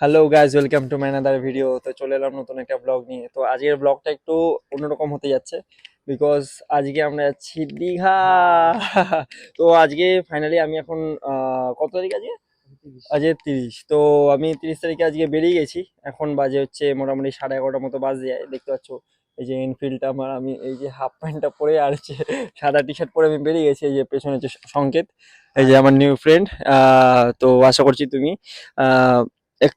Hello guys welcome to my another video তো চলে এলাম নতুন একটা ব্লগ নিয়ে। তো আজকের ব্লগটা একটু অন্যরকম হতে যাচ্ছে বিকজ আজকে আমরা যাচ্ছি দীঘা। তো আজকে ফাইনালি আমি এখন কত তারিখ আজকে? আজকে তিরিশ। তো আমি তিরিশ তারিখে আজকে বেরিয়ে গেছি। এখন বাজে হচ্ছে মোটামুটি সাড়ে এগারোটার মতো বাজে যায় দেখতে পাচ্ছ। এই যে এনফিল্ডটা আমার আমি এই যে হাফ প্যান্টটা পরে আর হচ্ছে সাদা টি শার্ট পরে আমি বেরিয়ে গেছি এই যে পেছনে হচ্ছে সংকেত। এই যে আমার নিউ ফ্রেন্ড তো আশা করছি তুমি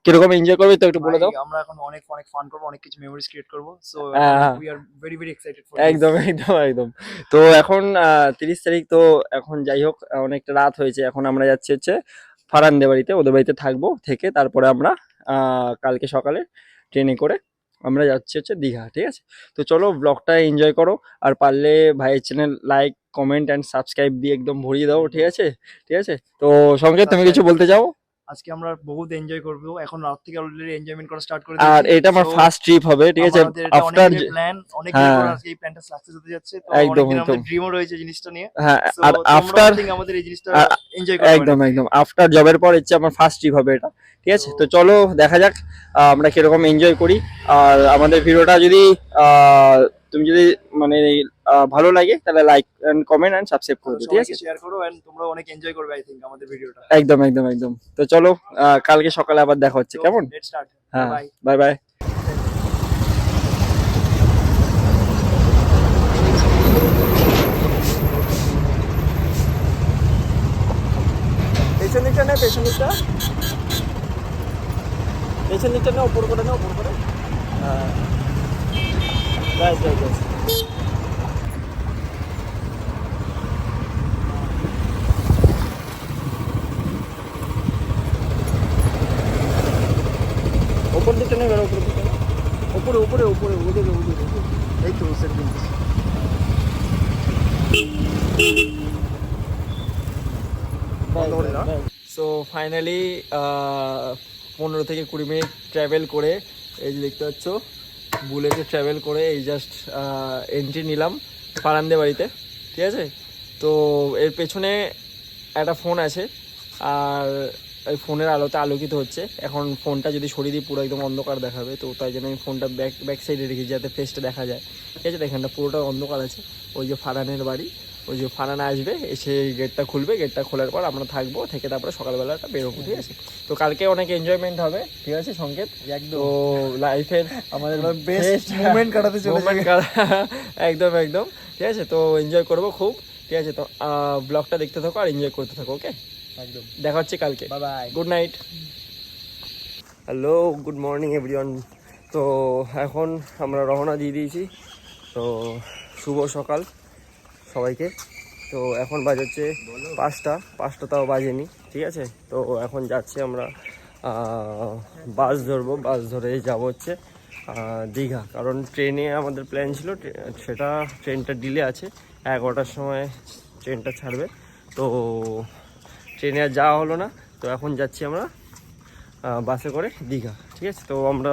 কীরকম এনজয় করবে তো একটু বলে দাও। আমরা এখন অনেক অনেক ফান করব অনেক কিছু মেমোরিজ ক্রিয়েট করব। So. We are very very excited for একদম একদম একদম। তো এখন তিরিশ তারিখ তো এখন যাই হোক অনেকটা রাত হয়েছে এখন আমরা যাচ্ছি হচ্ছে ফারান্দে বাড়িতে ওদের বাড়িতে থাকব থেকে তারপরে আমরা কালকে সকালে ট্রেনে করে আমরা যাচ্ছি হচ্ছে দীঘা ঠিক আছে? তো চলো ব্লগটা এনজয় করো আর পারলে ভাইয়ের channel like comment and subscribe দিয়ে একদম ভরিয়ে দাও ঠিক আছে? ঠিক আছে? তো সঙ্গে তুমি কিছু বলতে চাও? আজকে আমরা বহুত এনজয় করব। এখন রাত থেকে অলরেডি এনজয়মেন্ট করা স্টার্ট করে আর এটা আমার ফার্স্ট ট্রিপ হবে ঠিক আছে? আফটার প্ল্যান অনেক। দিন পর আজকে এই প্ল্যানটা সাকসেস হতে যাচ্ছে। তো একদম, আমাদের ড্রিমও রয়েছে জিনিসটা নিয়ে। হ্যাঁ আর আফটার আমাদের এই জিনিসটা এনজয় করবে একদম একদম। আফটার জবের পর হচ্ছে আমার ফার্স্ট ট্রিপ হবে এটা ঠিক আছে? তো চলো দেখা যাক আমরা কীরকম এনজয় করি। আর আমাদের ভিডিওটা যদি আহ, তুমি যদি মানে ভালো লাগে তাহলে like and comment and subscribe করে ঠিক আছে? শেয়ার করো এন্ড তোমরা অনেক এনজয় করবে আই থিংক আমাদের ভিডিওটা। একদম একদম একদম। তো চলো কালকে সকালে আবার দেখা হচ্ছে কেমন? লেটস স্টার্ট হ্যাঁ বাই বাই পেছন দিকটা নেই পেছন দিকটা। পেছন দিকটা নেই ওপর করে নেই ওপর করে। হ্যাঁ। ওপর দিকটা উপরে উপরে উপরে ওদিকে। এই তো সেটিং। সো ফাইনালি পনেরো থেকে কুড়ি মিনিট ট্রাভেল করে, এই যে দেখতে পাচ্ছ বুলেটে ট্রাভেল করে এই জাস্ট এন্ট্রি নিলাম ফারান্দে বাড়িতে, ঠিক আছে? তো এর পেছনে একটা ফোন আছে, আর এই ফোনের আলোতে আলোকিত হচ্ছে। এখন ফোনটা যদি সরিয়ে দিই, পুরো একদম অন্ধকার দেখাবে। তো তাই জন্য আমি ফোনটা ব্যাক ব্যাক সাইডে রেখেছি, যাতে ফেসটা দেখা যায়। ঠিক আছে? এখানটা পুরোটা অন্ধকার আছে। ওই যে ফারানের বাড়ি ওই যে ফারানা আসবে এসে গেটটা খুলবে গেটটা খোলার পর আমরা থাকব থেকে তারপরে সকালবেলাটা বেরোবো ঠিক আছে? তো কালকে অনেক এনজয়মেন্ট হবে ঠিক আছে সংকেত তো লাইফের আমাদের বেস্ট মোমেন্ট কাটাতে চলে একদম একদম ঠিক আছে? তো এনজয় করব খুব ঠিক আছে? তো ব্লগটা দেখতে থাকো আর এনজয় করতে থাকো ওকে একদম। দেখা হচ্ছে কালকে। Bye bye good night hello good morning everyone তো এখন আমরা রওনা দিয়ে দিয়েছি। তো শুভ সকাল। সবাইকে। তো এখন বাজে হচ্ছে পাঁচটা। পাঁচটা তাও বাজেনি, ঠিক আছে? তো এখন যাচ্ছি আমরা বাস ধরবো। বাস ধরে যাব হচ্ছে দীঘা। কারণ ট্রেনে আমাদের প্ল্যান ছিল সেটা ট্রেনটা ডিলে আছে। এগারোটার সময় ট্রেনটা ছাড়বে। তো ট্রেনে আর যাওয়া হলো না। তো এখন যাচ্ছি আমরা বাসে করে দীঘা, ঠিক আছে? তো আমরা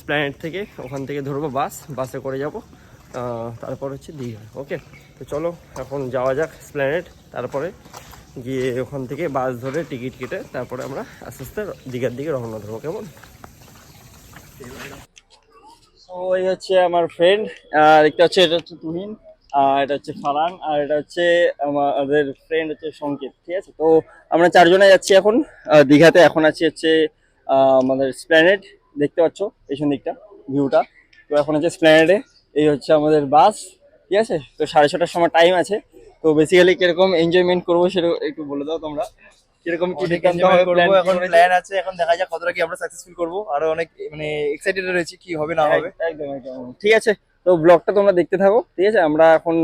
স্প্ল্যানেট থেকে ওখান থেকে ধরবো বাস। বাসে করে যাব। তারপর হচ্ছে দীঘা ওকে তো চলো, এখন যাওয়া যাক স্প্ল্যানেট তারপরে গিয়ে ওখান থেকে বাস ধরে টিকিট কেটে তারপরে আমরা আস্তে আস্তে দীঘার দিকে রওনা ধরবো কেমন? তো হচ্ছে আমার ফ্রেন্ড আর একটা হচ্ছে, এটা হচ্ছে তুহিন, আর এটা হচ্ছে ফারান, আর এটা হচ্ছে আমাদের ফ্রেন্ড হচ্ছে সংকেত, ঠিক আছে? তো আমরা চারজনে যাচ্ছি এখন দীঘাতে এখন আছি হচ্ছে আমাদের স্প্ল্যানেড দেখতে পাচ্ছ, পেছন দিকটা ভিউটা তো এখন হচ্ছে স্প্ল্যানেডে এই হচ্ছে আমাদের বাস ঠিক আছে? তো সাড়ে ছটার সময় টাইম আছে। তো বেসিক্যালি কীরকম এনজয়মেন্ট করব সেটা একটু বলে দাও তোমরা। কীরকম কি করব এখন প্ল্যান আছে এখন দেখা যাক কতটা কি আমরা সাকসেসফুল করব। আরও অনেক মানে এক্সাইটেড রয়েছি কি হবে না হবে। এক- একদম একদম। ঠিক আছে তো ব্লগটা তোমরা দেখতে থাকো ঠিক আছে? আমরা এখন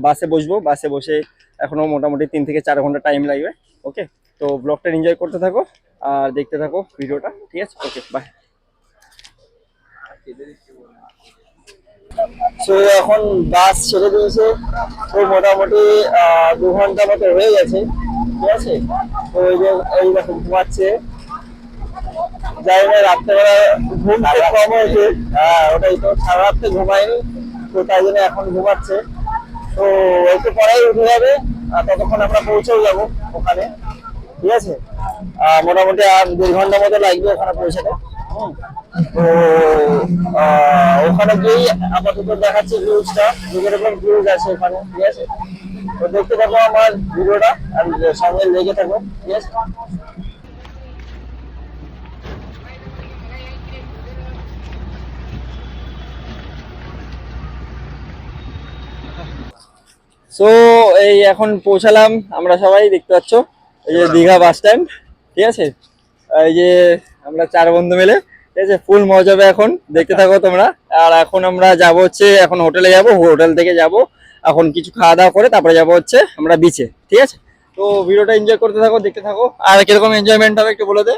বাসে বসবো। বাসে বসে এখনও মোটামুটি তিন থেকে চার ঘণ্টা টাইম লাগবে ওকে তো ব্লগটা এনজয় করতে থাকো আর দেখতে থাকো ভিডিওটা ঠিক আছে? ওকে বাই তো এখন বাস ছেড়ে দিয়েছে। তো মোটামুটি দু ঘণ্টা মতো হয়ে গেছে। ঠিক আছে? তো এই যে এই দেখো ঘুমাচ্ছে। যাই না রাত্রেবেলা ঘুম কম হয়েছে। হ্যাঁ ওটাই তো সারা রাত্রে ঘুমায়নি। তো তাই জন্য এখন ঘুমাচ্ছে। তো একটু পরেই উঠে যাবে আর ততক্ষণ আমরা পৌঁছেও যাব ওখানে। ঠিক আছে? মোটামুটি আর দেড় ঘণ্টা মতো লাগবে ওখানে পৌঁছাতে। হুম। তো ওখানে গিয়েই আপাতত দেখাচ্ছি ভিউজটা যেরকম ভিউজ আছে ওখানে, ঠিক আছে? তো দেখতে থাকো আমার ভিডিওটা আর সঙ্গে লেগে থাকো, ঠিক আছে? সো এই এখন পৌঁছালাম আমরা সবাই, দেখতে পাচ্ছ? এই যে দীঘা বাস স্ট্যান্ড ঠিক আছে? এই যে আমরা চার বন্ধু মিলে ঠিক আছে ফুল মজা হবে এখন দেখতে থাকো তোমরা। আর এখন আমরা যাব হচ্ছে এখন হোটেলে যাব হোটেল থেকে যাব। এখন কিছু খাওয়া দাওয়া করে তারপরে যাব হচ্ছে আমরা বিচে ঠিক আছে? তো ভিডিওটা এনজয় করতে থাকো দেখতে থাকো। আর কীরকম এনজয়মেন্ট হবে একটু বলে দে।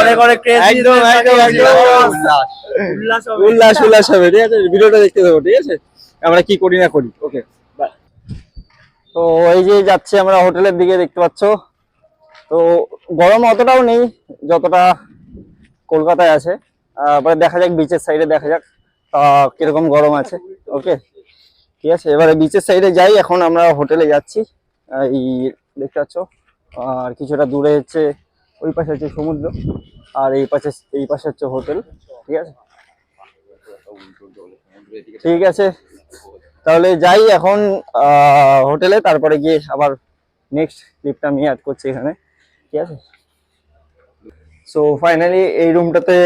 অনেক অনেক। উল্লাস। উল্লাস হবে। ঠিক আছে? ভিডিওটা দেখতে থাকো ঠিক আছে? আমরা কি করি না করি ওকে তো এই যে যাচ্ছি আমরা হোটেলের দিকে দেখতে পাচ্ছ? তো গরম অতটাও নেই যতটা কলকাতায় আছে। এবারে দেখা যাক বিচের সাইডে দেখা যাক কীরকম গরম আছে। ওকে ঠিক আছে, এবারে বিচের সাইডে যাই, এখন আমরা হোটেলে যাচ্ছি। এই দেখতে পাচ্ছ, আর কিছুটা দূরে হচ্ছে, ওই পাশে হচ্ছে সমুদ্র, আর এই পাশে এই পাশে হচ্ছে হোটেল। ঠিক আছে? ঠিক আছে, তাহলে যাই এখন হোটেলে, তারপরে গিয়ে আবার নেক্সট ক্লিপটা আমি অ্যাড করছি এখানে। ঠিক আছে? সো ফাইনালি এই রুমটাতে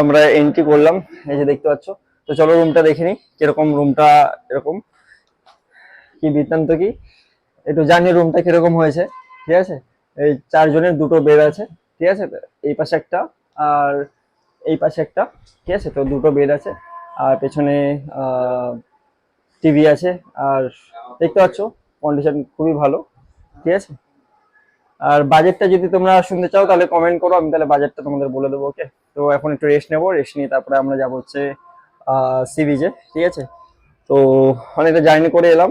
আমরা এন্ট্রি করলাম। এই যে দেখতে পাচ্ছ। তো চলো রুমটা দেখে নিই, কীরকম রুমটা এরকম। কি বৃত্তান্ত কি? একটু জানি রুমটা কীরকম হয়েছে, ঠিক আছে? এই চারজনের দুটো বেড আছে, ঠিক আছে? এই পাশে একটা আর এই পাশে একটা, ঠিক আছে? তো দুটো বেড আছে। আর পেছনে টিভি আছে। আর দেখতে পাচ্ছ কন্ডিশন খুবই ভালো, ঠিক আছে? আর বাজেটটা যদি তোমরা শুনতে চাও, তাহলে কমেন্ট করো, আমি তাহলে বাজেটটা তোমাদের বলে দেবো ওকে তো এখন একটু রেস্ট নেব রেস্ট নিয়ে তারপরে আমরা যাব হচ্ছে সি বিচে ঠিক আছে? তো অনেকটা জার্নি করে এলাম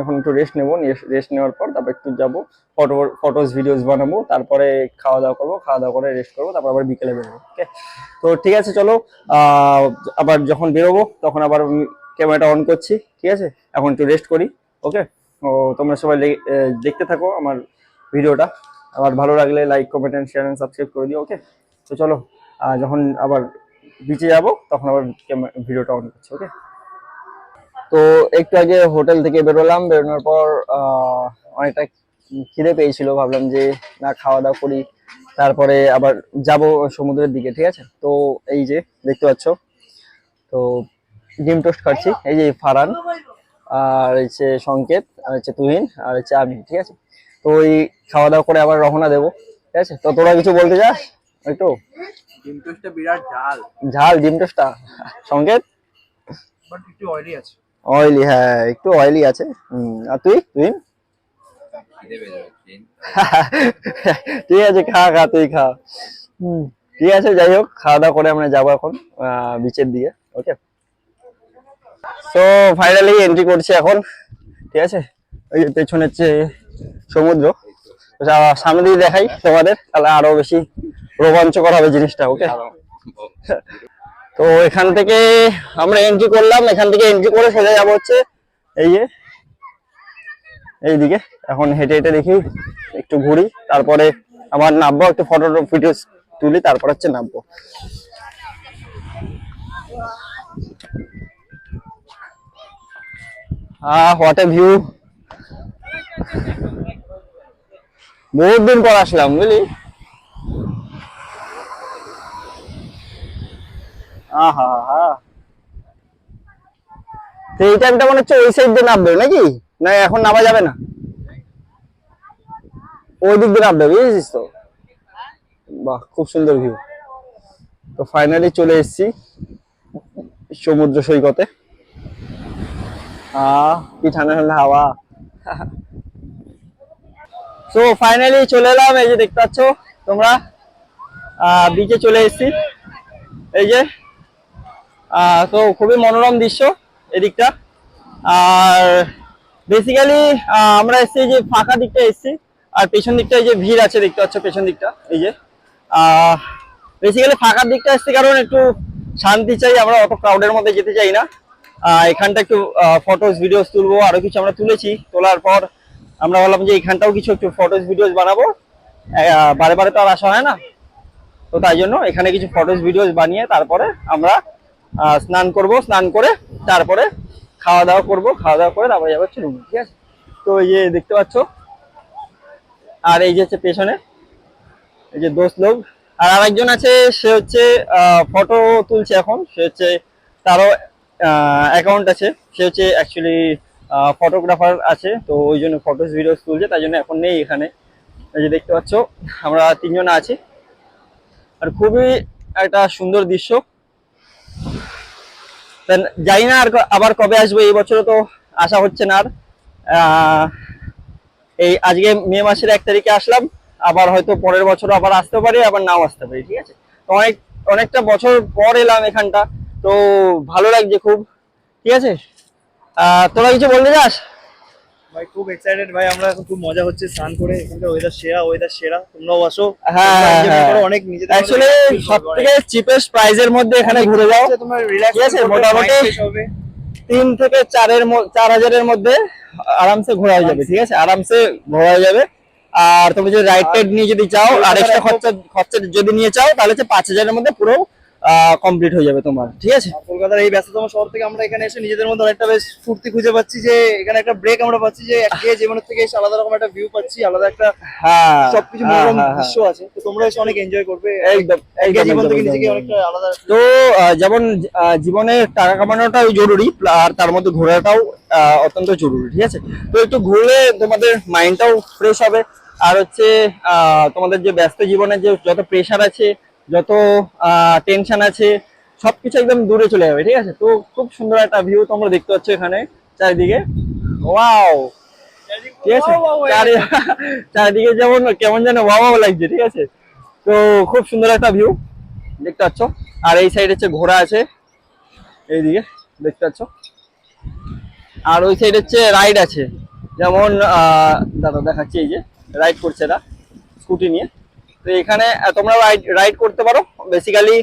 এখন একটু রেস্ট নেব রেস্ট নেওয়ার পর তারপর একটু যাব ফটো ফটোস ভিডিওস বানাবো, তারপরে খাওয়া দাওয়া করব খাওয়া দাওয়া করে রেস্ট করব, তারপর আবার বিকেলে বেরোবো ওকে তো ঠিক আছে, চলো আবার যখন বেরোবো, তখন আবার ক্যামেরাটা অন করছি, ঠিক আছে? এখন একটু রেস্ট করি ওকে ও তোমরা সবাই দেখতে থাকো, আমার ভিডিওটা। আবার ভালো লাগলে like comment and share and subscribe করে দিও ওকে তো চলো যখন আবার বিচে যাব, তখন আবার ভিডিওটা অন করছি ওকে তো একটু আগে হোটেল থেকে বেরোলাম, বেরোনোর পর অনেকটা খিদে পেয়েছিল, ভাবলাম যে না খাওয়া দাওয়া করি। তারপরে আবার যাব সমুদ্রের দিকে, ঠিক আছে? তো এই যে, দেখতে পাচ্ছ, তো ডিম টোস্ট খাচ্ছি। এই যে ফারান আর হচ্ছে সংকেত, আর হচ্ছে তুহিন, আর হচ্ছে আমি ঠিক আছে? তো ওই খাওয়া দাওয়া করে আবার রওনা দেবো ঠিক আছে? তো তোরা কিছু বলতে চাস? একটু? ডিম টোস্টটা বিরাট ঝাল। ঝাল ডিম টোস্টটা? সংকেত বাট একটু অয়েলি আছে। অয়েলি হ্যাঁ একটু অয়েলি আছে। আর তুই? তুই ঠিক আছে খা খা তুই খা। হুম, ঠিক আছে যাই হোক খাওয়া দাওয়া করে আমরা যাব এখন বিচের দিকে ওকে তো ফাইনালি এন্ট্রি করছি এখন ঠিক আছে? ওই যে পেছনে হচ্ছে সমুদ্র। সামনে দিয়ে দেখাই তোমাদের, তাহলে আরও বেশি রোমাঞ্চকর হবে জিনিসটা ওকে তো এখান থেকে আমরা এন্ট্রি করলাম, এখান থেকে এন্ট্রি করে সোজা যাব হচ্ছে এই যে, এইদিকে। এখন হেঁটে হেঁটে দেখি, একটু ঘুরি, তারপরে আবার নামবো, একটু ফটো ভিডিও তুলি, তারপর হচ্ছে নামবো। আহ হোয়াট এ ভিউ বহুত দিন পর আসলাম বুঝলি? আহা হা এই টাইমটা মনে হচ্ছে ওই সাইড দিয়ে নামবে নাকি? না এখন নামা যাবে না? ওই দিক দিয়ে নামবে বুঝেছিস তো? বাহ খুব সুন্দর ভিউ তো ফাইনালি চলে এসেছি সমুদ্র সৈকতে। আহ কি ঠান্ডা ঠান্ডা হাওয়া। সো ফাইনালি চলে এলাম, এই যে দেখতে পাচ্ছ তোমরা। বিচে চলে এসেছি। এই যে তো খুবই মনোরম দৃশ্য এদিকটা। আর বেসিক্যালি আমরা এসেছি যে ফাঁকা দিকটা এসেছি। আর পেছন দিকটা এই যে ভিড় আছে, দেখতে পাচ্ছ পেছন দিকটা, এই যে। বেসিক্যালি ফাঁকার দিকটা এসেছি কারণ একটু শান্তি চাই, আমরা অত ক্রাউডের মধ্যে যেতে চাই না। এখানটা একটু ফটোস ভিডিওস তুলবো, আরও কিছু আমরা তুলেছি, তোলার পর আমরা বললাম যে এখানটাও কিছু একটু ফটোস ভিডিওস বানাবো। বারে বারে তো আর আসা হয় না। তো তাই জন্য এখানে কিছু ফটোস ভিডিওস বানিয়ে তারপরে আমরা স্নান করব, স্নান করে তারপরে খাওয়া দাওয়া করব, খাওয়া দাওয়া করে তারপরে যাব হচ্ছে ঠিক আছে? তো এই যে দেখতে পাচ্ছ? আর এই যে হচ্ছে পেছনে, এই যে দোস্ত লোক। আর আরেকজন আছে, সে হচ্ছে ফটো তুলছে এখন। সে হচ্ছে, তারও অ্যাকাউন্ট আছে। সে হচ্ছে অ্যাকচুয়ালি ফটোগ্রাফার আছে, তো ওই জন্য ফটোস ভিডিওস তুলছে তাই জন্য এখন নেই এখানে। যে দেখতে পাচ্ছ, আমরা তিনজন আছি। আর খুবই একটা সুন্দর দৃশ্য। জানি না আর আবার কবে আসব, এই বছরও তো আসা হচ্ছে না আর। এই আজকে মে মাসের এক তারিখে আসলাম, আবার হয়তো পরের বছর আবার আসতে পারি, আবার নাও আসতে পারি, ঠিক আছে? তো অনেক, অনেকটা বছর পর এলাম এখানটা, তো ভালো লাগছে খুব, ঠিক আছে? তোরা কিছু বলতে যাস ভাই খুব এক্সাইটেড ভাই আমরা এখন খুব মজা হচ্ছে স্নান করে। এখানকার ওয়েদার সেরা ওয়েদার সেরা। তোমরাও আসো হ্যাঁ, হ্যাঁ, হ্যাঁ। অনেক নিজেদের অ্যাকচুয়ালি সব থেকে চিপেস্ট প্রাইজের মধ্যে এখানে ঘুরে যাও। তোমার রিল্যাক্স ঠিক আছে, মোটামুটি- তিন থেকে চারের চার হাজারের মধ্যে আরামসে ঘোরা হয়ে যাবে ঠিক আছে? আরামসে ঘোরা হয়ে যাবে। আর তুমি যদি রাইড টাইড নিয়ে যদি চাও আর এক্সট্রা খরচা খরচা যদি নিয়ে চাও তাহলে হচ্ছে পাঁচ হাজারের মধ্যে পুরো কমপ্লিট হয়ে যাবে তোমার ঠিক আছে? কলকাতার এই ব্যস্ততম শহর থেকে আমরা এখানে এসে নিজেদের মধ্যে অনেকটা বেশ ফুর্তি খুঁজে পাচ্ছি যে এখানে একটা ব্রেক আমরা পাচ্ছি যে একঘেয়ে জীবনের থেকে এসে আলাদা রকম একটা ভিউ পাচ্ছি আলাদা একটা হ্যাঁ সবকিছু হ্যাঁ, মনোরম হ্যাঁ, হ্যাঁ। দৃশ্য আছে। তো তোমরা এসে অনেক এনজয় করবে। একদম জীবন থেকে নিজেকে অনেকটা আলাদা তো যেমন জীবনে টাকা কামানোটাও জরুরি আর তার মধ্যে ঘোরাটাও অত্যন্ত জরুরি ঠিক আছে? তো একটু ঘুরলে তোমাদের মাইন্ডটাও ফ্রেশ হবে। আর হচ্ছে আহ, তোমাদের যে ব্যস্ত জীবনে যে যত প্রেশার আছে যত টেনশন আছে সবকিছু একদম দূরে চলে যাবে ঠিক আছে? তো খুব সুন্দর একটা ভিউ তোমরা দেখতে পাচ্ছ এখানে চারিদিকে। ওয়াও ঠিক আছে? চারি- চারিদিকে যেমন কেমন যেন ওয়াও লাগছে ঠিক আছে? তো খুব সুন্দর একটা ভিউ দেখতে পাচ্ছ? আর এই সাইড হচ্ছে ঘোড়া আছে এইদিকে দেখতে পাচ্ছ? আর ওই সাইড হচ্ছে রাইড আছে। যেমন দাদা দেখাচ্ছি এই যে রাইড করছে এরা স্কুটি নিয়ে। তো এখানে তোমরা রাইড রাইড করতে পারো। বেসিক্যালি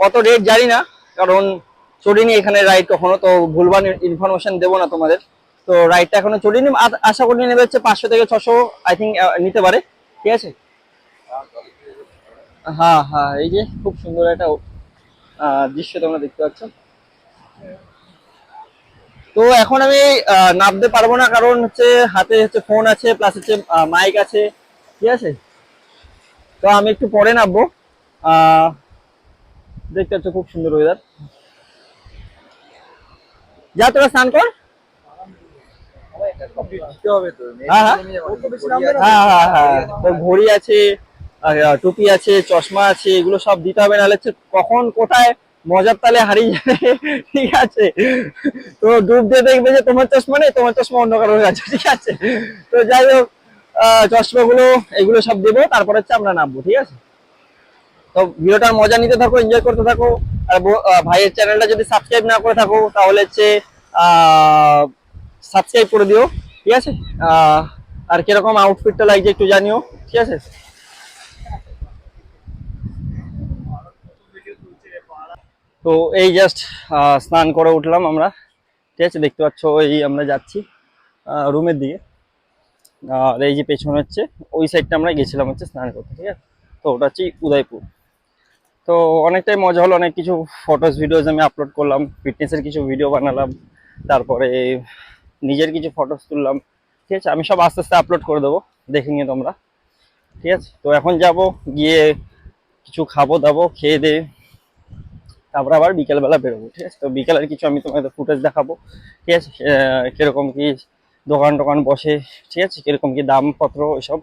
কত রেট জানি না, কারণ চড়িনি এখানে রাইড কখনো, তো ভুলভাল ইনফরমেশন দেবো না তোমাদের। তো রাইডটা এখনও চড়িনি আশা করি নেবে হচ্ছে পাঁচশো থেকে ছশো আই থিঙ্ক নিতে পারে। ঠিক আছে? হ্যাঁ হ্যাঁ এই যে খুব সুন্দর একটা দৃশ্য তোমরা দেখতে পাচ্ছ। তো এখন আমি নামতে পারব না, কারণ হচ্ছে হাতে হচ্ছে ফোন আছে প্লাস হচ্ছে মাইক আছে। ঠিক আছে? তো আমি একটু পরে নামবো। দেখতে পাচ্ছ খুব সুন্দর ওয়েদার যা তোরা স্নান কর। হ্যাঁ, হ্যাঁ। হ্যাঁ ঘড়ি আছে টুপি আছে চশমা আছে এগুলো সব দিতে হবে নাহলে কখন কোথায় মজার তালে হারিয়ে যাবে। ঠিক আছে? তো ডুব দিয়ে দেখবে যে তোমার চশমা নেই তোমার চশমা অন্য কারোর কাছে ঠিক আছে? তো যাই হোক চশমাগুলো, এগুলো সব দেবো, তারপর হচ্ছে আমরা নামবো, ঠিক আছে? তো ভিডিওটার মজা নিতে থাকো এনজয় করতে থাকো, আর ভাইয়ের চ্যানেলটা যদি সাবস্ক্রাইব না করে থাকো, তাহলে হচ্ছে সাবস্ক্রাইব করে দিও, ঠিক আছে? আর কীরকম আউটফিটটা লাগছে একটু জানিও, ঠিক আছে? তো এই জাস্ট স্নান করে উঠলাম আমরা, ঠিক আছে? দেখতে পাচ্ছ এই আমরা যাচ্ছি রুমের দিকে। আর এই যে পেছনে হচ্ছে, ওই সাইডটা আমরা গেছিলাম হচ্ছে স্নান করতে, ঠিক আছে? তো ওটা হচ্ছে উদয়পুর। তো অনেকটাই মজা হলো, অনেক কিছু ফটোস ভিডিওস আমি আপলোড করলাম ফিটনেসের কিছু ভিডিও বানালাম, তারপরে নিজের কিছু ফটোস তুললাম, ঠিক আছে? আমি সব আস্তে আস্তে আপলোড করে দেবো, দেখে নিয়ে তোমরা, ঠিক আছে? তো এখন যাব, গিয়ে কিছু খাব দাবো, খেয়ে দে তারপর আবার বিকেলবেলা বেরোবো, ঠিক আছে? তো বিকেলের কিছু আমি তোমাদের ফুটেজ দেখাবো, ঠিক আছে? কীরকম কীরকম কি দোকান টোকান বসে, ঠিক আছে? কীরকম কি দামপত্র এসব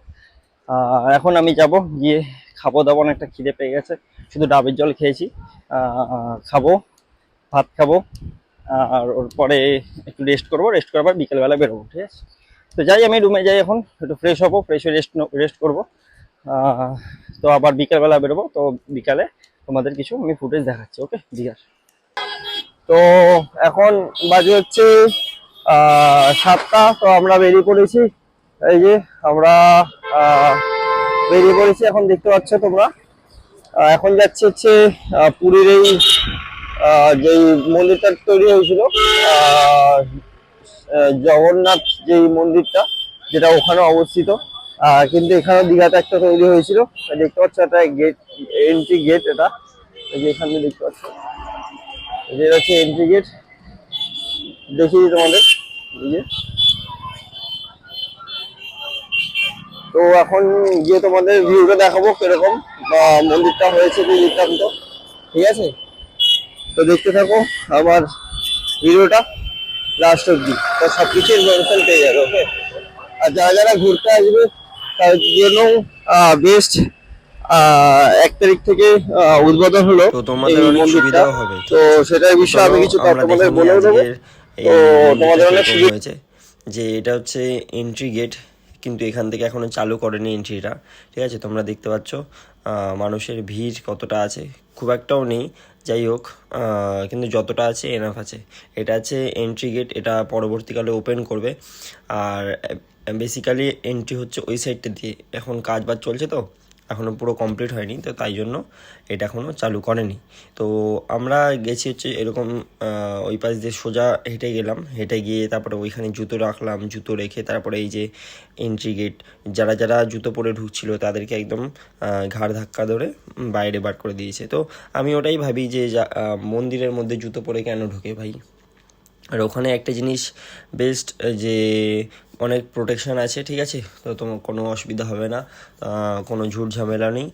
এখন আমি যাব, গিয়ে খাব দাবো, অনেকটা খিদে পেয়ে গেছে। শুধু ডাবের জল খেয়েছি। খাব, ভাত খাব, আর ওর পরে একটু রেস্ট করব। রেস্ট করার পর বিকেলবেলা বেরোবো, ঠিক আছে? তো যাই, আমি রুমে যাই এখন, একটু ফ্রেশ হব ফ্রেশ হয়ে রেস্ট রেস্ট করব। তো আবার বিকেলবেলা বেরোবো। তো বিকালে তোমাদের কিছু আমি ফুটেজ দেখাচ্ছি ওকে দীঘার তো এখন বাজে হচ্ছে সাতটা, তো আমরা বেরিয়ে পড়েছি। এই যে, আমরা বেরিয়ে পড়েছি, এখন দেখতে পাচ্ছ তোমরা। এখন যাচ্ছে হচ্ছে পুরীর এই যেই মন্দিরটা তৈরি হয়েছিল জগন্নাথ যেই মন্দিরটা, যেটা ওখানে অবস্থিত। কিন্তু এখানে দীঘাতে একটা তৈরি হয়েছিল। দেখতে পাচ্ছ একটা গেট এন্ট্রি গেট এটা। এখানে দেখতে পাচ্ছ। এটা হচ্ছে এন্ট্রি গেট দেখিয়ে তোমাদের। যে। তো এখন গিয়ে তোমাদের ভিউটা দেখাবো কীরকম বা মন্দিরটা হয়েছে কি বৃত্তান্ত ঠিক আছে? তো দেখতে থাকো আমার ভিডিওটা লাস্ট অব্দি তো সব কিছু ইনফরমেশন পেয়ে যাবে ওকে আর যারা যারা ঘুরতে আসবে তার জন্য বেস্ট এক তারিখ থেকে উদ্বোধন হলো তো তোমাদের অনেক সুবিধাও হবে। তো সেটার বিষয়ে আমি কিছু তোমাদের বলেও দেবো। হয়েছে যে এটা হচ্ছে এন্ট্রি গেট কিন্তু এখান থেকে এখনও চালু করেনি এন্ট্রিটা ঠিক আছে? তোমরা দেখতে পাচ্ছ মানুষের ভিড় কতটা আছে। খুব একটাও নেই যাই হোক কিন্তু যতটা আছে এনাফ আছে। এটা আছে এন্ট্রি গেট এটা পরবর্তীকালে ওপেন করবে। আর বেসিক্যালি এন্ট্রি হচ্ছে ওই সাইডটা দিয়ে। এখন কাজ বাজ চলছে তো? এখনও পুরো কমপ্লিট হয়নি, তো তাই জন্য এটা এখনও চালু করেনি। তো আমরা গেছি হচ্ছে এরকম ওই পাশ দিয়ে সোজা হেঁটে গেলাম। হেঁটে গিয়ে তারপরে ওইখানে জুতো রাখলাম, জুতো রেখে তারপরে এই যে এন্ট্রি গেট যারা যারা জুতো পরে ঢুকছিল তাদেরকে একদম ঘাড় ধাক্কা ধরে বাইরে বার করে দিয়েছে। তো আমি ওটাই ভাবি যে মন্দিরের মধ্যে জুতো পরে কেন ঢুকে ভাই? আর ওখানে একটা জিনিস বেস্ট যে অনেক প্রোটেকশন আছে, ঠিক আছে? তো তোমার কোনো অসুবিধা হবে না কোনো ঝুট ঝামেলা নেই।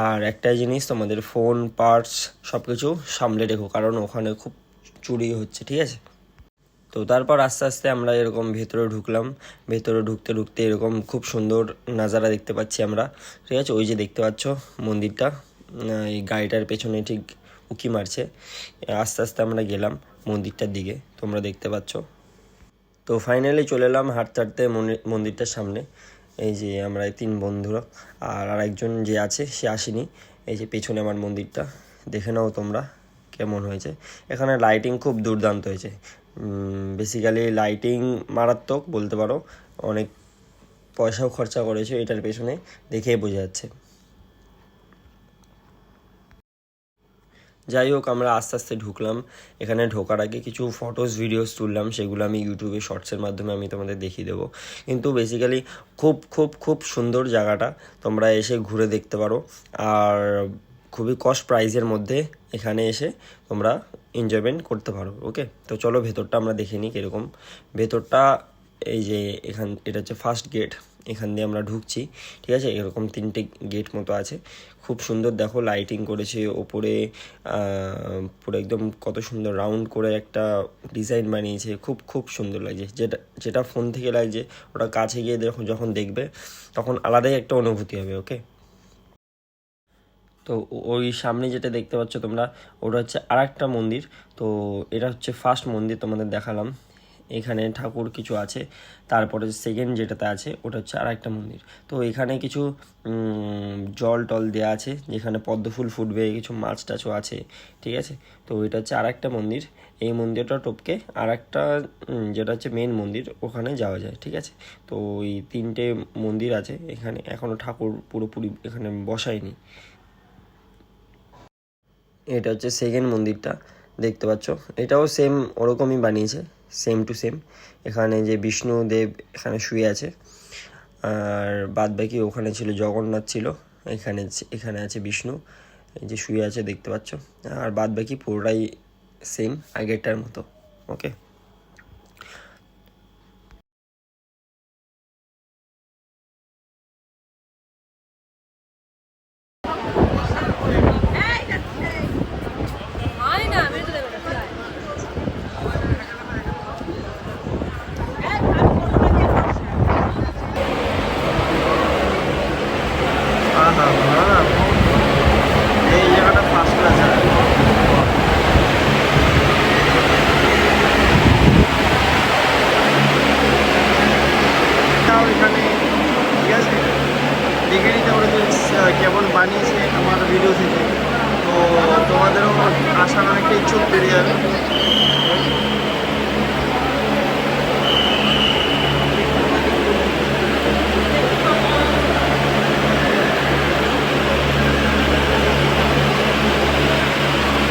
আর একটা জিনিস, তোমাদের ফোন পার্টস সব কিছু সামলে রেখো, কারণ ওখানে খুব চুরি হচ্ছে, ঠিক আছে? তো তারপর আস্তে আস্তে আমরা এরকম ভেতরে ঢুকলাম। ভেতরে ঢুকতে ঢুকতে এরকম খুব সুন্দর নাজারা দেখতে পাচ্ছি আমরা, ঠিক আছে? ওই যে দেখতে পাচ্ছ মন্দিরটা এই গাড়িটার পেছনে ঠিক উকি মারছে। আস্তে আস্তে আমরা গেলাম। মন্দিরটার দিকে, তোমরা দেখতে পাচ্ছ। তো ফাইনালি চলে এলাম হাঁটতে হাঁটতে মনি- মন্দিরটার সামনে। এই যে আমরা তিন বন্ধুরা, আর আরেকজন যে আছে, সে আসেনি। এই যে পেছনে আমার মন্দিরটা, দেখে নাও তোমরা কেমন হয়েছে। এখানে লাইটিং খুব দুর্দান্ত হয়েছে। বেসিক্যালি লাইটিং মারাত্মক বলতে পারো। অনেক পয়সাও খরচা করেছে এটার পেছনে, দেখেই বোঝা যাচ্ছে। যাই হোক, আমরা আস্তে আস্তে ঢুকলাম। এখানে ঢোকার আগে কিছু ফটোস ভিডিওস তুললাম, সেগুলো আমি ইউটিউবে শর্টসের মাধ্যমে আমি তোমাদের দেখিয়ে দেবো। কিন্তু বেসিক্যালি খুব খুব খুব সুন্দর জায়গাটা। তোমরা এসে ঘুরে দেখতে পারো। আর খুবই কস্ট প্রাইজের মধ্যে এখানে এসে তোমরা এনজয়মেন্ট করতে পারো ওকে তো চলো ভেতরটা আমরা দেখে নিই কীরকম। ভেতরটা এই যে এখান, এটা হচ্ছে ফার্স্ট গেট এখান দিয়ে আমরা ঢুকছি, ঠিক আছে? এরকম তিনটে গেট মতো আছে। খুব সুন্দর, দেখো লাইটিং করেছে। ওপরে পুরো একদম কত সুন্দর রাউন্ড করে একটা ডিজাইন বানিয়েছে। খুব খুব সুন্দর লাগছে। যেটা যেটা ফোন থেকে লাগছে, ওটা কাছে গিয়ে যখন যখন দেখবে, তখন আলাদাই একটা অনুভূতি হবে ওকে তো ওই সামনে যেটা দেখতে পাচ্ছ তোমরা, ওটা হচ্ছে আর একটা মন্দির। তো এটা হচ্ছে ফার্স্ট মন্দির তোমাদের দেখালাম। এখানে ঠাকুর কিছু আছে। তারপরে সেকেন্ড যেটাতে আছে, ওটা হচ্ছে আর একটা মন্দির। তো এখানে কিছু জল টল দেওয়া আছে, যেখানে পদ্ম ফুল ফুটবে, কিছু মাছ টাছও আছে, ঠিক আছে? তো এটা হচ্ছে আর একটা মন্দির। এই মন্দিরটা টপকে আর একটা যেটা হচ্ছে মেন মন্দির, ওখানে যাওয়া যায়, ঠিক আছে? তো ওই তিনটে মন্দির আছে এখানে এখনও ঠাকুর পুরোপুরি এখানে বসায়নি। এটা হচ্ছে সেকেন্ড মন্দিরটা, দেখতে পাচ্ছ? এটাও সেম ওরকমই বানিয়েছে। সেম টু সেম এখানে যে বিষ্ণুদেব এখানে শুয়ে আছে। আর বাদ বাকি ওখানে ছিল জগন্নাথ ছিল। এখানে এখানে আছে বিষ্ণু। এই যে শুয়ে আছে দেখতে পাচ্ছ। আর বাদ বাকি পুরোটাই সেম আগেরটার মতো। ওকে Aynen, beni de böyle. এই জায়গাটা ফার্স্ট ক্লাস এখানে ঠিক আছে দেখে নিতে পারো যে আহ, কেমন বানিয়েছে আমার ভিডিও থেকে তো তোমাদেরও আসার অনেকটা ইচ্ছুক বেড়ে যাবে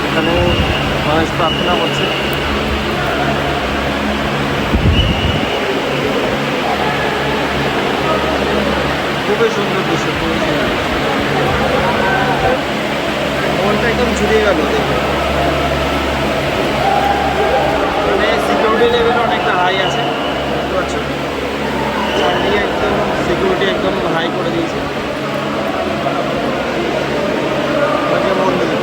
এখানে মানুষ প্রার্থনা করছে। খুবই সুন্দর দৃশ্য, খুবই সুন্দর মনটা একদম জুড়িয়ে গেল মানে সিকিউরিটি লেভেল অনেকটা হাই আছে, বুঝতে পারছ? চারদিকে একদম সিকিউরিটি একদম হাই করে দিয়েছে। মন্দির।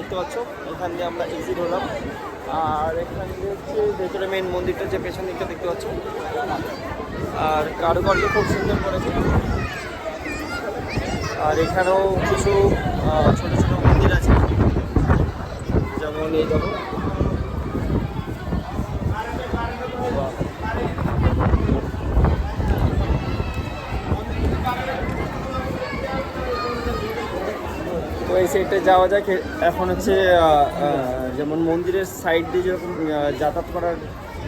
দেখতে পাচ্ছ, এখান দিয়ে আমরা এক্সিট হলাম। আর এখান দিয়ে হচ্ছে ভেতরে মেন মন্দিরটা যে পেছন দিকটা দেখতে পাচ্ছ। আর কারুকার্য খুব সুন্দর করেছে। আর এখানেও কিছু ছোট ছোট মন্দির আছে। যেমন এই দেখো বাহ। সাইডে যাওয়া এ- এখন হচ্ছে যেমন মন্দিরের সাইড দিয়ে যেরকম যাতায়াত করার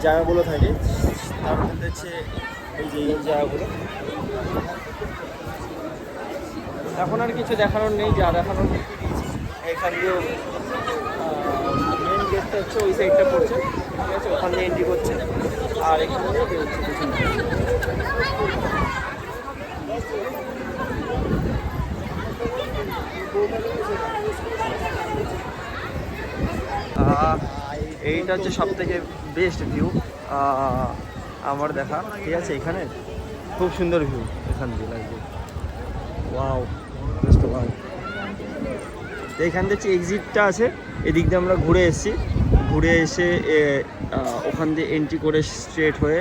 জায়গাগুলো থাকে, তার মধ্যে হচ্ছে এই যে এই জায়গাগুলো। এখন আর কিছু দেখানোর নেই, যা দেখানোর এখান দিয়ে মেন গেটটা হচ্ছে ওই সাইডটা পড়ছে, ঠিক আছে? ওখান দিয়ে এন্ট্রি করছে। আর এখান দিয়ে এইটা হচ্ছে সব থেকে বেস্ট ভিউ আমার দেখা। ঠিক আছে এখানে? খুব সুন্দর ভিউ এখান দিয়ে লাগবে ওয়াও বেস্ট ওয়াও তো এখান থেকে এক্সিটটা আছে, এদিক দিয়ে আমরা ঘুরে এসেছি। ঘুরে এসে ওখান দিয়ে এন্ট্রি করে স্ট্রেট হয়ে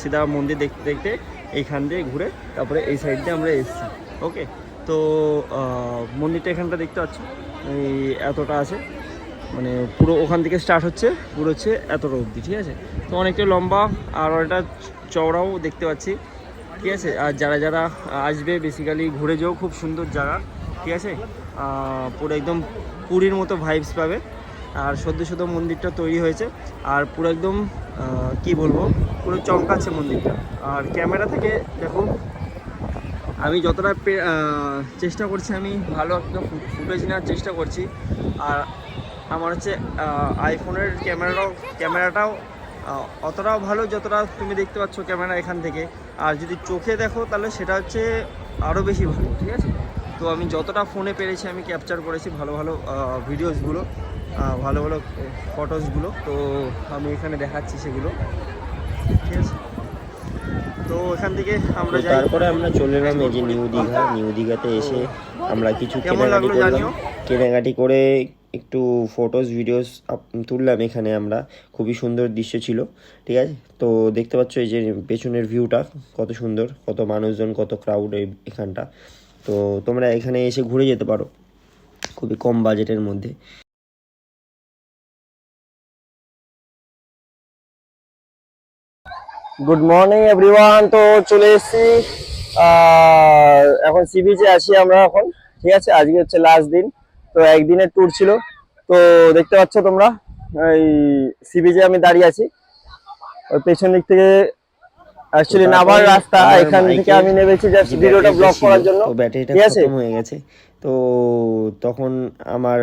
সিধা মন্দির দেখতে দেখতে এইখান দিয়ে ঘুরে তারপরে এই সাইড দিয়ে আমরা এসেছি। ওকে তো মন্দিরটা এখানটা দেখতে পাচ্ছ? এই এতটা আছে। মানে পুরো ওখান থেকে স্টার্ট হচ্ছে পুরো হচ্ছে এতটা অবধি, ঠিক আছে? তো অনেকটা লম্বা, আর এটা চওড়াও দেখতে পাচ্ছি, ঠিক আছে? আর যারা যারা আসবে বেসিক্যালি ঘুরে যেও, খুব সুন্দর জায়গা, ঠিক আছে? পুরো একদম পুরীর মতো ভাইবস পাবে। আর সদ্য সদ্য মন্দিরটা তৈরি হয়েছে, আর পুরো একদম কি বলব? পুরো চমকাচ্ছে মন্দিরটা। আর ক্যামেরা থেকে দেখো আমি যতটা চেষ্টা করছি, আমি ভালো একটা ফুটেজ নেওয়ার চেষ্টা করছি। আর আমার হচ্ছে আইফোনের ক্যামেরাটাও ক্যামেরাটাও অতটাও ভালো যতটা তুমি দেখতে পাচ্ছ ক্যামেরা এখান থেকে। আর যদি চোখে দেখো, তাহলে সেটা হচ্ছে আরও বেশি ভালো, ঠিক আছে? তো আমি যতটা ফোনে পেরেছি, আমি ক্যাপচার করেছি ভালো ভালো ভিডিওসগুলো ভালো ভালো ফটোসগুলো তো আমি এখানে দেখাচ্ছি সেগুলো, ঠিক আছে? তো থেকে আমরা যাই। তারপরে আমরা চলে এলাম এই যে নিউ দীঘা। নিউ দীঘাতে এসে আমরা কিছু কেনাকাটি করলাম। কেনাকাটি করে একটু ফটোস ভিডিওস তুললাম এখানে আমরা। খুবই সুন্দর দৃশ্য ছিল ঠিক আছে? তো দেখতে পাচ্ছ এই যে পেছনের ভিউটা কত সুন্দর কত মানুষজন কত ক্রাউড এখানটা। তো তোমরা এখানে এসে ঘুরে যেতে পারো খুবই কম বাজেটের মধ্যে। গুড মর্নিং এভরিওয়ান তো চলে এসেছি। এখন সি বিচে আছি আমরা এখন। ঠিক আছে? আজকে হচ্ছে লাস্ট দিন। তো একদিনের ট্যুর ছিল। তো দেখতে পাচ্ছ তোমরা এই সি বিচে আমি দাঁড়িয়ে আছি। ওই পেছন দিক থেকে অ্যাকচুয়ালি নামার রাস্তা এখান থেকে আমি নেমেছি জাস্ট ভিডিওটা ব্লক করার জন্য। ব্যাটারিটা ঠিক আছে? খতম হয়ে গেছে। তো তখন আমার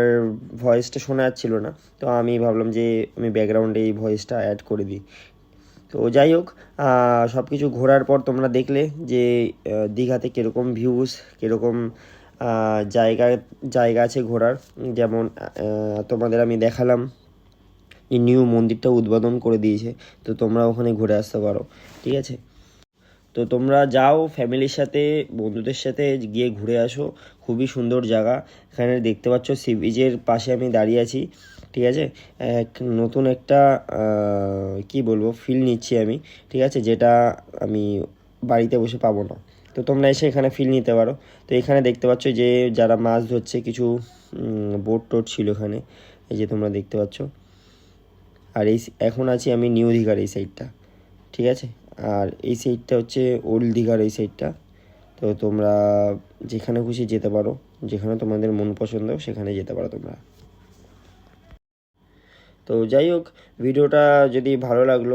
ভয়েসটা শোনা যাচ্ছিল না। তো আমি ভাবলাম যে আমি ব্যাকগ্রাউন্ডে এই ভয়েসটা অ্যাড করে দিই। তো যাই হোক সব কিছু ঘোরার পর তোমরা দেখলে যে দীঘাতে কীরকম ভিউজ কীরকম জায়গা জায়গা আছে ঘোরার। যেমন তোমাদের আমি দেখালাম এই নিউ মন্দিরটা উদ্বোধন করে দিয়েছে। তো তোমরা ওখানে ঘুরে আসতে পারো, ঠিক আছে? তো তোমরা যাও, ফ্যামিলির সাথে, বন্ধুদের সাথে গিয়ে ঘুরে আসো। খুবই সুন্দর জায়গা। এখানে দেখতে পাচ্ছ সি বিচের পাশে আমি দাঁড়িয়ে আছি। ঠিক আছে? এক নতুন একটা কি বলব ফিল নিচ্ছি আমি, ঠিক আছে? যেটা আমি বাড়িতে বসে পাবো না। তো তোমরা এসে এখানে ফিল নিতে পারো। তো এখানে দেখতে পাচ্ছ যে, যারা মাছ ধরছে, কিছু বোট টোট ছিল এখানে। এই যে তোমরা দেখতে পাচ্ছ। আর এই এখন আছি আমি নিউ দীঘার এই সাইডটা ঠিক আছে? আর এই সাইডটা হচ্ছে ওল্ড দীঘার এই সাইডটা তো তোমরা যেখানে খুশি যেতে পারো। যেখানে তোমাদের মন পছন্দ, সেখানে যেতে পারো তোমরা। তো যাই হোক ভিডিওটা যদি ভালো লাগল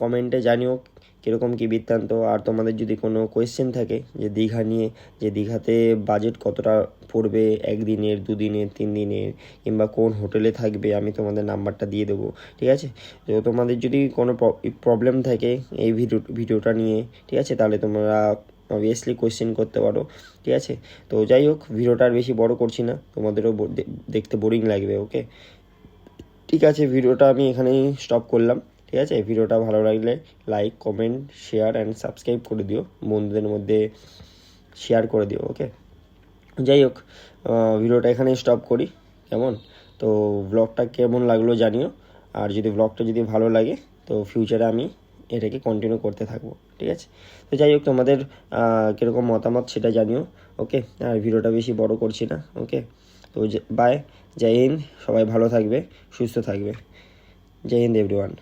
কমেন্টে জানিও কীরকম কী বৃত্তান্ত। আর তোমাদের যদি কোনো কোয়েশ্চেন থাকে, যে দীঘা নিয়ে, যে দীঘাতে বাজেট কতটা পড়বে একদিনের, দুদিনের তিন দিনের কিংবা কোন হোটেলে থাকবে, আমি তোমাদের নাম্বারটা দিয়ে দেবো, ঠিক আছে? তো তোমাদের যদি কোনো প্রবলেম থাকে এই ভিডিও ভিডিওটা নিয়ে, ঠিক আছে? তাহলে তোমরা অবভিয়াসলি কোয়েশ্চেন করতে পারো, ঠিক আছে? তো যাই হোক ভিডিওটা আর বেশি বড় করছি না, তোমাদেরও দেখতে বোরিং লাগবে ওকে ঠিক আছে, ভিডিওটা আমি এখানেই স্টপ করলাম। ঠিক আছে, ভিডিওটা ভালো লাগলে like comment share and subscribe করে দিও। বন্ধুদের মধ্যে শেয়ার করে দিও ওকে যাই হোক ভিডিওটা এখানেই স্টপ করি, কেমন? তো ব্লগটা কেমন লাগল জানিও। আর যদি ব্লগটা যদি ভালো লাগে, তো ফিউচারে আমি এটাকে কন্টিনিউ করতে থাকব, ঠিক আছে? তো যাই হোক, তোমাদের কীরকম মতামত সেটা জানিও ওকে আর ভিডিওটা বেশি বড় করছি না ওকে তো বাই জয় হিন্দ সবাই ভালো থাকবে সুস্থ থাকবে। জয় হিন্দ এভরিওয়ান